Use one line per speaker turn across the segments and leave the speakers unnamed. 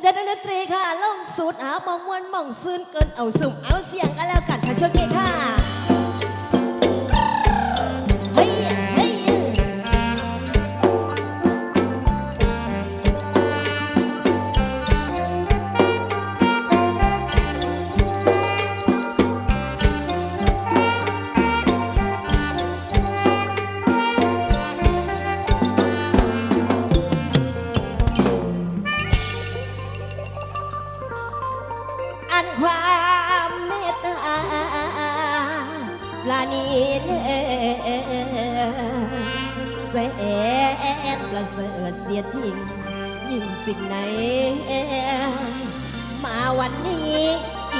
อาจารย์ดนตรีค่ะล่องสุดหามองมวนมองซื่นเกินเอาสุ่มเอาเสียงกันแล้วกันค่ะช่วกันค่ะ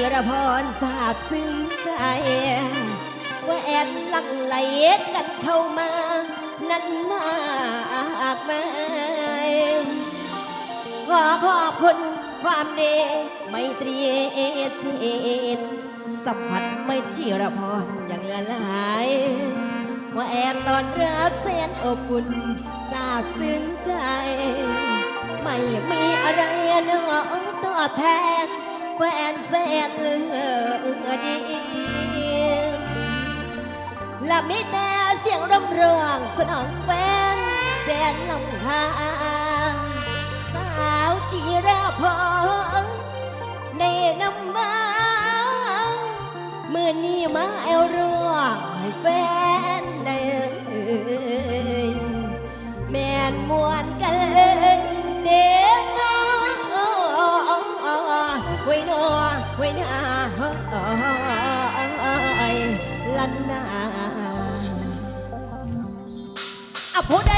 จิรพรสาบซึ้งใจว่าแอนลังไหลกันเข้ามา นั้นมากมายขอขอบคุณความเดไม่ตรีเอเจนสัมผัสไม่จิรพรอย่างหลายว่าแอนตอนรับเสนอบอุ่นสาบซึ้งใจ ไม่มีอะไรนอกตอบแทน quen sen lửa đi. Làm mít ta xiềng đâm ruộng sơn hồng ven sen lòng hà sao chỉ ra phố này năm bao mưa ni má eo ruộng ven này mẹ muốn cả lên ไว้ไน้าลันนาอะพูใด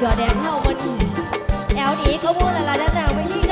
เสือแดงเท่ามันแอลดีก็พูดอะไรนั่นแหละไม่ที่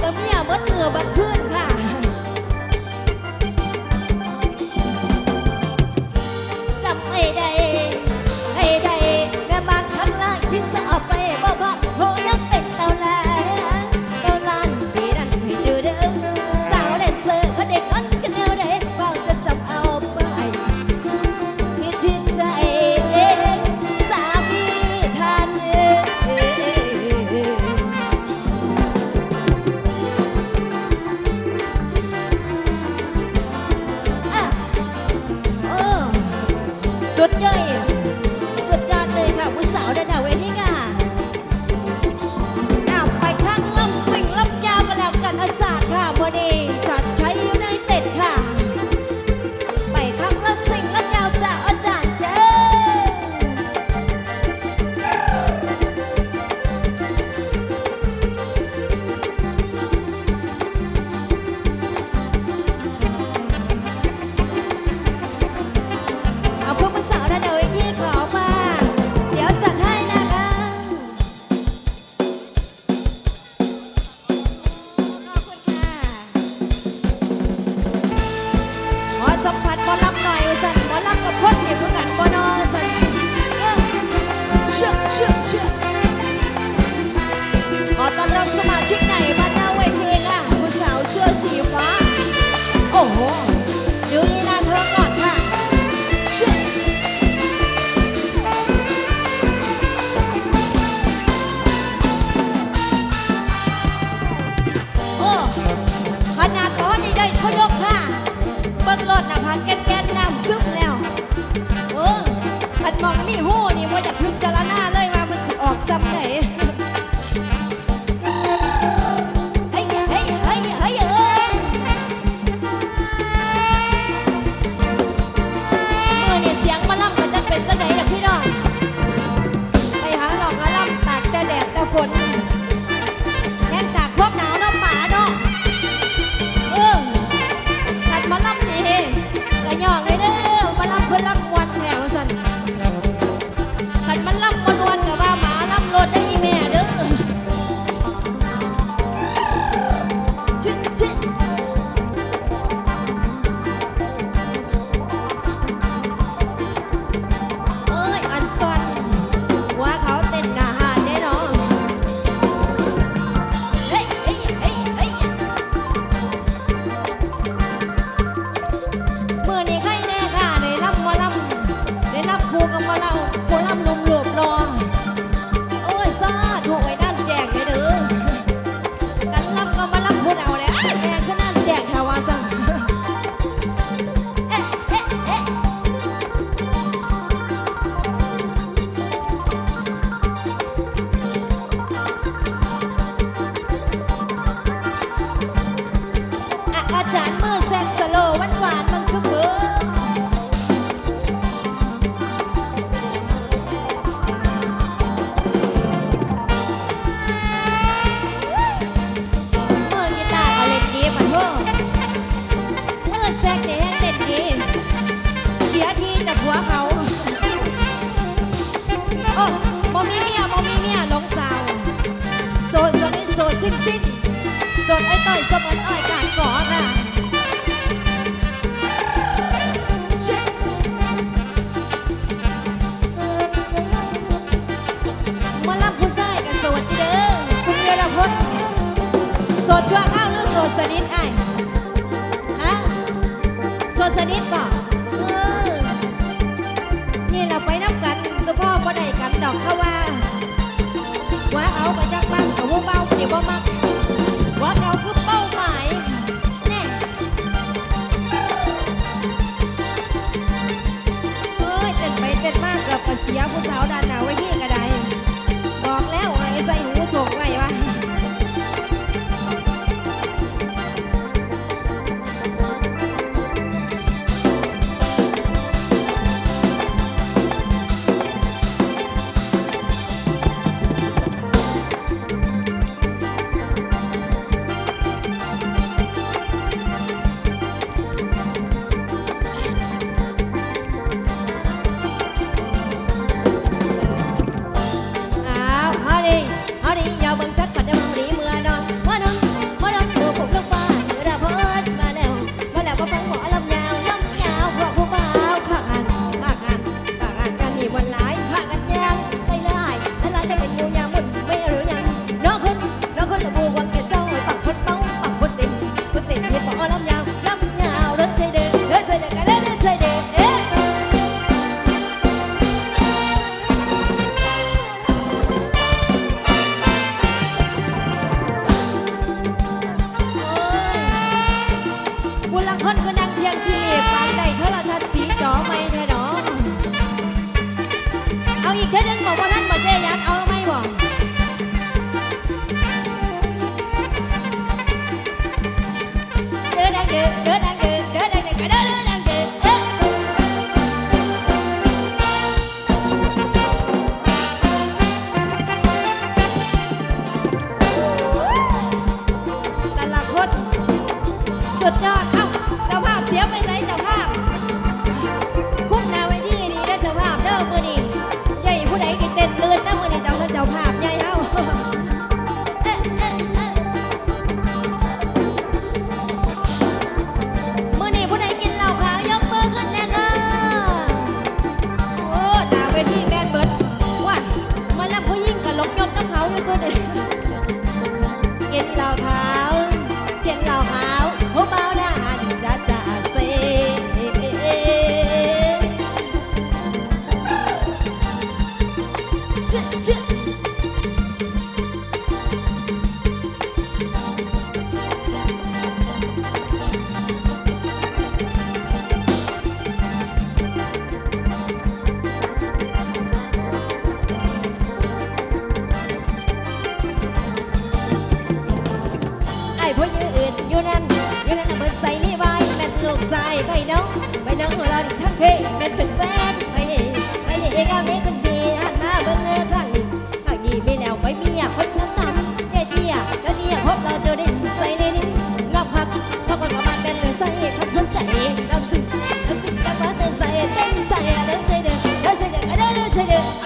แต่เมียเบิดมือบัดพื้นค่ะ โาภ 这个。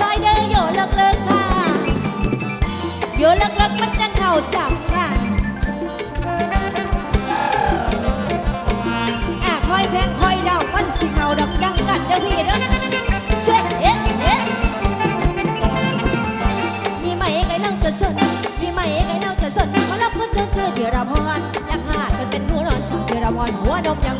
ซอยเด้อโยเลิกเลิกค่ะโยเลิกเลิกมันจะเข่าจับค่ะอะคอยแพงคอยดาวมันสิเข่าดังดังกันเด้อพี่เด้อช่วยเอ๊ะเอ๊ะมีไหมไงเล่าจะสนมีไหมไงเล่าจะสนมาลับก็เจอเจอเดี๋ยวเราพอนยักหาดนเป็นหัวนอนสั่เดี๋ยวเราพอนหัวนมยัง